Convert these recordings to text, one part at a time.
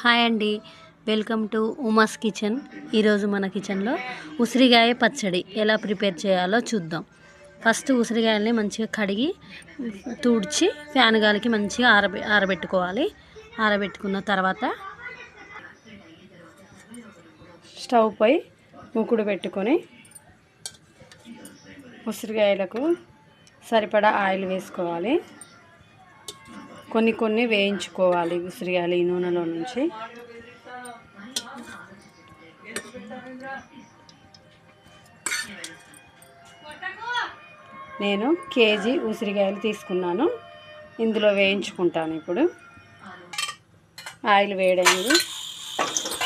Hi అండి. Welcome to Uma's kitchen. ఈరోజు మన కిచెన్లో ఉసిరికాయ పచ్చడి ఎలా ప్రిపేర్ చేయాలో చూద్దాం. ఫస్ట్ ఉసిరికాయల్ని మంచిగా కడిగి తుడిచి ఫ్యాన్ గాలికి మంచిగా ఆరబె ఆరబెట్టుకోవాలి. ఆరబెట్టుకున్న తర్వాత స్టవ్ పై ముకుడు పెట్టుకొని ఉసిరికాయలకు సరిపడా ఆయిల్ వేసుకోవాలి. కొన్ని కొన్ని వేయించుకోవాలి ఉసిరికాయలు ఈ నూనెలో నుంచి. నేను కేజీ ఉసిరికాయలు తీసుకున్నాను. ఇందులో వేయించుకుంటాను ఇప్పుడు. ఆయిల్ వేడైంది.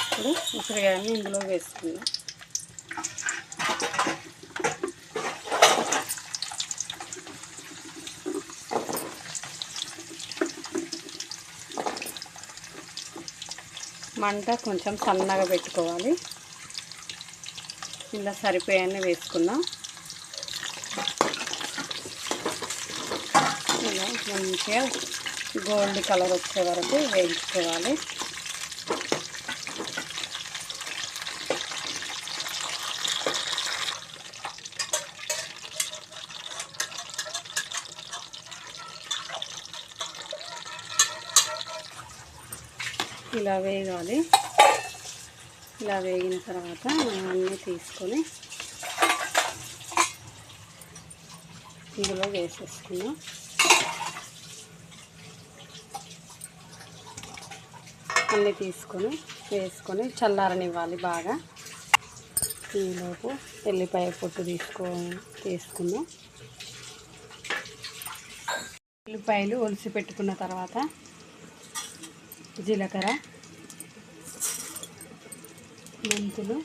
ఇప్పుడు ఉసిరికాయలను ఇందులో వేసుకున్నాను మంట కొంచెం సన్నగా పెట్టుకోవాలి. ఇలా సరిపోయాన్ని వేసుకున్నాం. ఇలా మంచిగా గోల్డ్ కలర్ వచ్చే వరకు వేయించుకోవాలి. ఇలా వేగాలి. ఇలా వేగిన తర్వాత మనం అన్నీ తీసుకొని ఇందులో వేసేసుకున్నాం అన్నీ తీసుకొని వేసుకొని చల్లారనివ్వాలి బాగా. ఈలోపు ఎల్లిపాయ పొట్టు తీసుకో తీసుకున్నాం ఉల్లిపాయలు ఒలిసి పెట్టుకున్న తర్వాత జీలకర్ర మెంతులు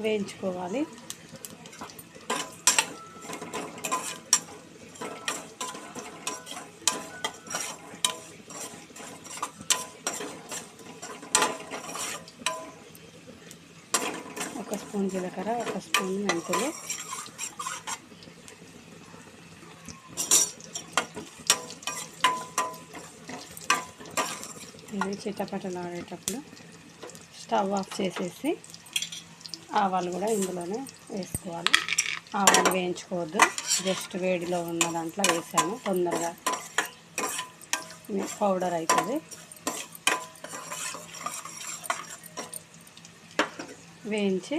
వేయించుకోవాలి. ఒక స్పూన్ జీలకర్ర ఒక స్పూన్ మెంతులు ఇది చిట్టపట్టలు ఆడేటప్పుడు స్టవ్ ఆఫ్ చేసేసి ఆవాలు కూడా ఇందులోనే వేసుకోవాలి. ఆవాలు వేయించుకోవద్దు. జస్ట్ వేడిలో ఉన్న దాంట్లో వేసాను. తొందరగా పౌడర్ అవుతుంది వేయించి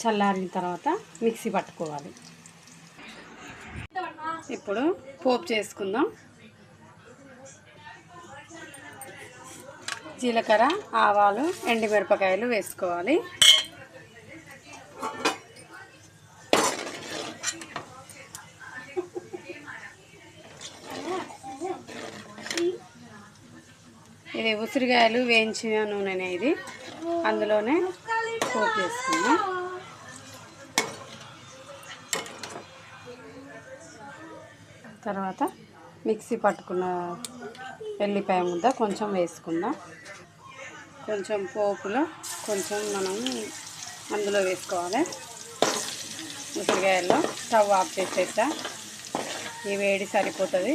చల్లారిన తర్వాత మిక్సీ పట్టుకోవాలి. ఇప్పుడు పోపు చేసుకుందాం. జీలకర్ర ఆవాలు ఎండుమిరపకాయలు వేసుకోవాలి. ఇది ఉసిరికాయలు వేయించిన నూనెనే ఇది. అందులోనే పోపు వేసుకుందాం. తర్వాత మిక్సీ పట్టుకున్న ఎల్లిపాయ ముద్ద కొంచెం వేసుకుందాం. కొంచెం పోపులో కొంచెం మనం అందులో వేసుకోవాలి. ఉసిరికాయల్లో స్టవ్ ఆఫ్ చేసేసా ఈ వేడి సరిపోతుంది.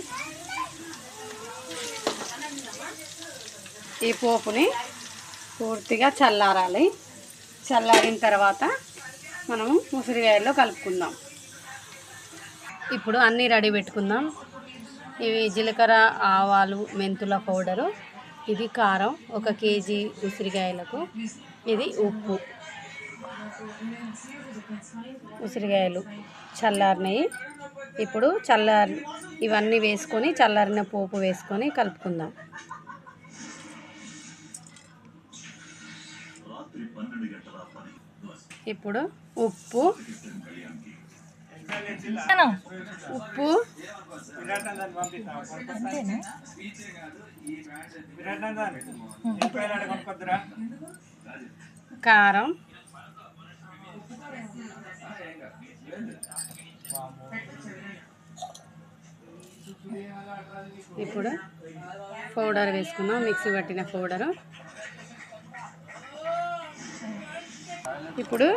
ఈ పోపుని పూర్తిగా చల్లారాలి. చల్లారిన తర్వాత మనము ఉసిరికాయల్లో కలుపుకుందాం. ఇప్పుడు అన్నీ రెడీ పెట్టుకుందాం. ఇవి జీలకర్ర ఆవాలు మెంతుల పౌడరు. ఇది కారం ఒక కేజీ ఉసిరికాయలకు ఇది ఉప్పు. ఉసిరికాయలు చల్లారినవి ఇప్పుడు చల్లారి ఇవన్నీ వేసుకొని చల్లారిన పోపు వేసుకొని కలుపుకుందాం. ఇప్పుడు ఉప్పు ఉప్పు. కారం. ఇప్పుడు పౌడర్ వేసుకున్నాం మిక్సీ పట్టిన పౌడరు. ఇప్పుడు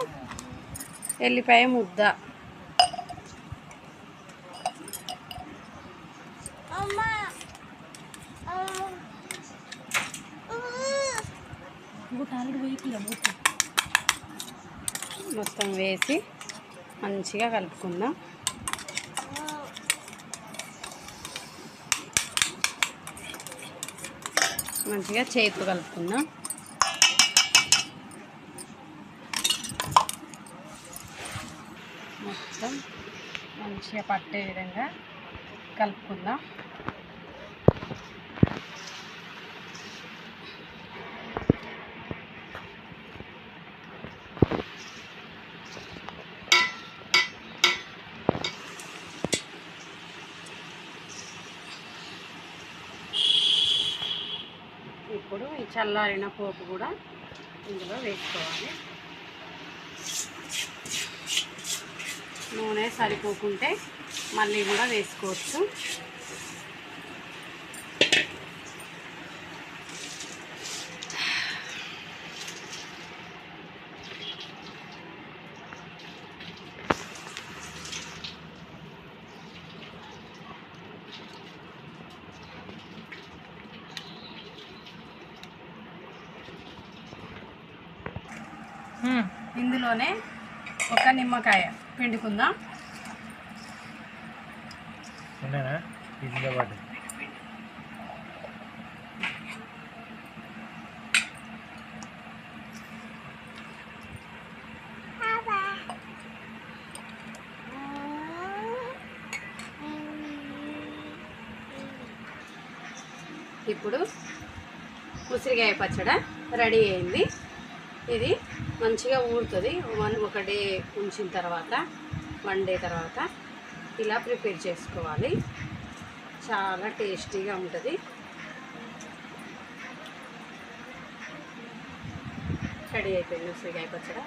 ఎల్లిపాయ ముద్ద. మొత్తం వేసి మంచిగా కలుపుకుందాం. మంచిగా చేపు కలుపుకుందాం. మొత్తం మంచిగా పట్టే విధంగా కలుపుకుందాం. ఇప్పుడు ఈ చల్లారిన పోపు కూడా ఇందులో వేసుకోవాలి. నూనె సరిపోకుంటే మళ్ళీ కూడా వేసుకోవచ్చు. ఇందులోనే ఒక నిమ్మకాయ పిండుకుందాం. ఇప్పుడు ఉసిరికాయ పచ్చడ రెడీ అయింది. ఇది మంచిగా ఊరుతుంది. వన్ ఒక డే ఉంచిన తర్వాత వన్ డే తర్వాత ఇలా ప్రిపేర్ చేసుకోవాలి. చాలా టేస్టీగా ఉంటుంది. రెడీ అయిపోయింది ఉసిరికాయ పచ్చడి.